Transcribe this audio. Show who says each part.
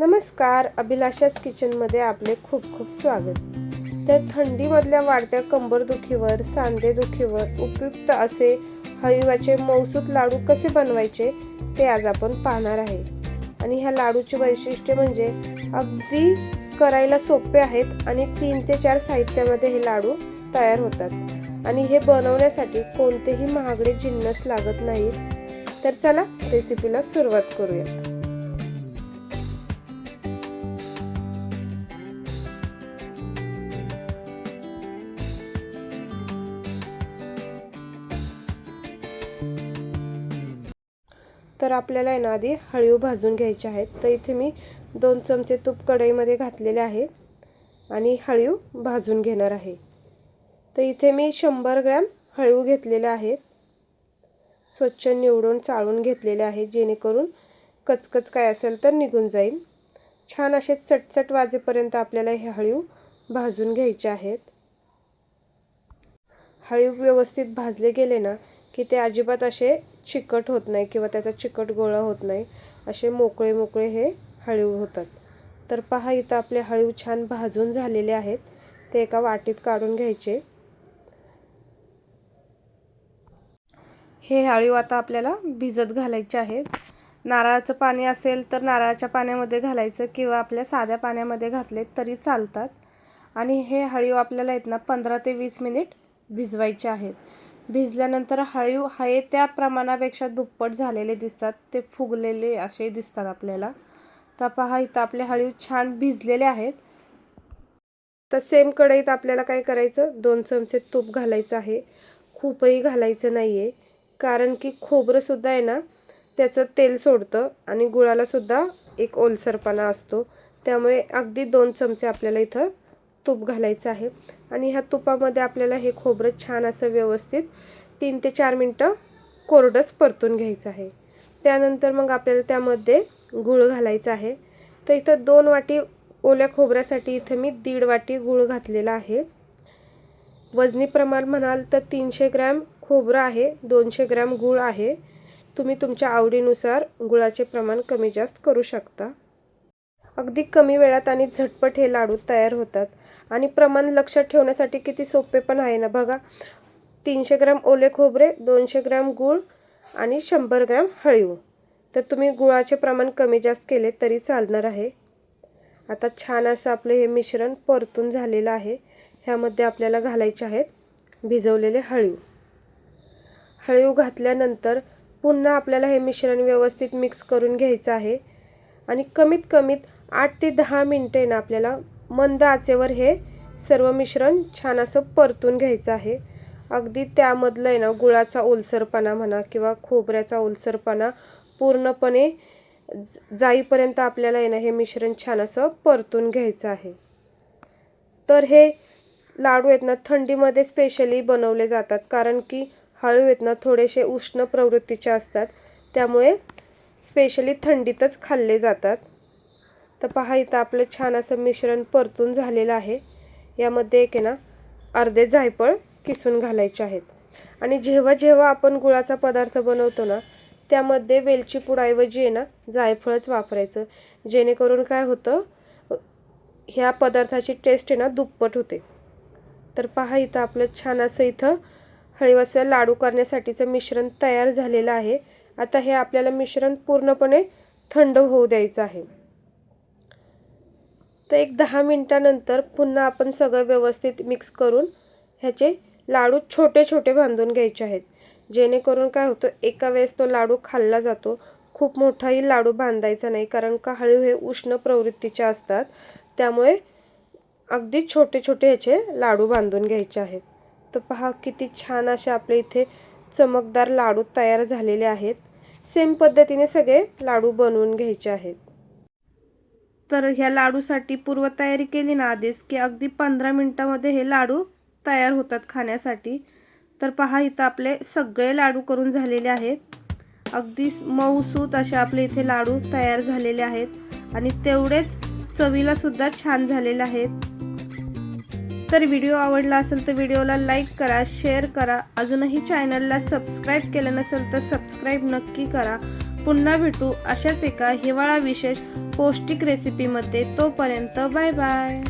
Speaker 1: नमस्कार अभिलाषाच किचनमध्ये आपले खूप खूप स्वागत. तर थंडीमधल्या वाढत्या कंबरदुखीवर सांधेदुखीवर उपयुक्त असे हळीवाचे मौसूत लाडू कसे बनवायचे ते आज आपण पाहणार आहे. आणि ह्या लाडूचे वैशिष्ट्य म्हणजे अगदी करायला सोपे आहेत आणि तीन ते चार साहित्यामध्ये हे लाडू तयार होतात. आणि हे बनवण्यासाठी कोणतेही महागडे जिन्नस लागत नाहीत. तर चला रेसिपीला सुरुवात करूयात. तर आपल्याला आहे ना आधी हळीव भाजून घ्यायचे आहेत. तर इथे मी दोन चमचे तूप कढईमध्ये घातलेले आहे आणि हळीव भाजून घेणार आहे. तर इथे मी शंभर ग्रॅम हळीव घेतलेले आहेत. स्वच्छ निवडून चाळून घेतलेले आहे जेणेकरून कचकच काय असेल तर निघून जाईल. छान असे चटचट वाजेपर्यंत आपल्याला हे हळीव भाजून घ्यायचे आहेत. हळीव व्यवस्थित भाजले गेले ना की ते अजिबात असे चिकट होत नाही किंवा त्याचा चिकट गोळा होत नाही असे मोकळे मोकळे हे हळीव होतात. तर पहा इथं आपले हळीव छान भाजून झालेले आहेत. ते एका वाटीत काढून घ्यायचे. हे हळीव आता आपल्याला भिजत घालायचे आहेत. नारळाचं पाणी असेल तर नारळाच्या पाण्यामध्ये घालायचं किंवा आपल्या साध्या पाण्यामध्ये घातले तरी चालतात. आणि हे हळीव आपल्याला आहेत ना पंधरा ते वीस मिनिट भिजवायचे आहेत. भिजल्यानंतर हळीव आहे त्या प्रमाणापेक्षा दुप्पट झालेले दिसतात. ते फुगलेले असे दिसतात आपल्याला. तर पहा इथं आपले हळीव छान भिजलेले आहेत. तर सेम कढईत आपल्याला काय करायचं? दोन चमचे तूप घालायचं आहे. खूपही घालायचं नाही आहे कारण की खोबरंसुद्धा आहे ना त्याचं तेल सोडतं आणि गुळालासुद्धा एक ओलसरपणा असतो. त्यामुळे अगदी दोन चमचे आपल्याला इथं तूप घालायचं आहे. आणि ह्या तुपामध्ये आपल्याला हे खोबरं छान असं व्यवस्थित तीन ते चार मिनटं कोरडंच परतून घ्यायचं आहे. त्यानंतर मग आपल्याला त्यामध्ये गूळ घालायचा आहे. तर इथं दोन वाटी ओल्या खोबऱ्यासाठी इथं मी दीड वाटी गूळ घातलेला आहे. वजनी प्रमाण म्हणाल तर तीनशे ग्रॅम खोबरं आहे दोनशे ग्रॅम गूळ आहे. तुम्ही तुमच्या आवडीनुसार गुळाचे प्रमाण कमी जास्त करू शकता. अगदी कमी वेळात आणि झटपट हे लाडू तयार होतात. आणि प्रमाण लक्षात ठेवण्यासाठी किती सोपे पण आहे ना बघा. तीनशे ग्रॅम ओले खोबरे दोनशे ग्रॅम गूळ आणि शंभर ग्रॅम हळीव. तर तुम्ही गुळाचे प्रमाण कमी जास्त केले तरी चालणार आहे. आता छान असं आपलं हे मिश्रण परतून झालेलं आहे. ह्यामध्ये आपल्याला घालायचे आहेत भिजवलेले हळीव. हळीव घातल्यानंतर पुन्हा आपल्याला हे मिश्रण व्यवस्थित मिक्स करून घ्यायचं आहे. आणि कमीत कमीत आठ ते दहा मिनटे ना आपल्याला मंद आचेवर हे सर्व मिश्रण छान असं परतून घ्यायचं आहे. अगदी त्यामधलं आहे ना गुळाचा ओलसरपणा म्हणा किंवा खोबऱ्याचा ओलसरपणा पूर्णपणे जाईपर्यंत आपल्याला आहे ना हे मिश्रण छान असं परतून घ्यायचं आहे. तर हे लाडू आहेत ना थंडीमध्ये स्पेशली बनवले जातात कारण की हळू आहेत ना थोडेसे उष्ण प्रवृत्तीचे असतात. त्यामुळे स्पेशली थंडीतच खाल्ले जातात. तर पहा इथं आपलं छान असं मिश्रण परतून झालेलं आहे. यामध्ये एक आहे ना अर्धे जायफळ किसून घालायचे आहेत. आणि जेव्हा जेव्हा आपण गुळाचा पदार्थ बनवतो ना त्यामध्ये वेलची पुडाऐवजी आहे ना जायफळच वापरायचं. जेणेकरून काय होतं ह्या पदार्थाची टेस्ट आहे ना दुप्पट होते. तर पहा इथं आपलं छान असं इथं हळीवाचं लाडू करण्यासाठीचं मिश्रण तयार झालेलं आहे. आता हे आपल्याला मिश्रण पूर्णपणे थंड होऊ द्यायचं आहे. तर एक दहा मिनटानंतर पुन्हा आपण सगळं व्यवस्थित मिक्स करून ह्याचे लाडू छोटे छोटे बांधून घ्यायचे आहेत. जेणेकरून काय होतं एका वेळेस तो लाडू खाल्ला जातो. खूप मोठाही लाडू बांधायचा नाही कारण का हळू हे उष्ण प्रवृत्तीचे असतात. त्यामुळे अगदी छोटे छोटे ह्याचे लाडू बांधून घ्यायचे आहेत. तर पहा किती छान असे आपले इथे चमकदार लाडू तयार झालेले आहेत. सेम पद्धतीने सगळे लाडू बनवून घ्यायचे आहेत. तर ह्या लाडूसाठी पूर्वतयारी केली ना आधीच की अगदी पंधरा मिनटामध्ये हे लाडू तयार होतात खाण्यासाठी. तर पहा इथं आपले सगळे लाडू करून झालेले आहेत. अगदी मऊसूत असे आपले इथे लाडू तयार झालेले आहेत आणि तेवढेच चवीला सुद्धा छान झालेले आहेत. तर व्हिडिओ आवडला असेल तर व्हिडिओला लाईक करा शेअर करा. अजूनही चॅनलला सबस्क्राईब केलं नसेल तर सबस्क्राईब नक्की करा. पुन्हा भेटू अशाच एका हिवाळा विशेष पौष्टिक रेसिपीमध्ये तोपर्यंत बाय बाय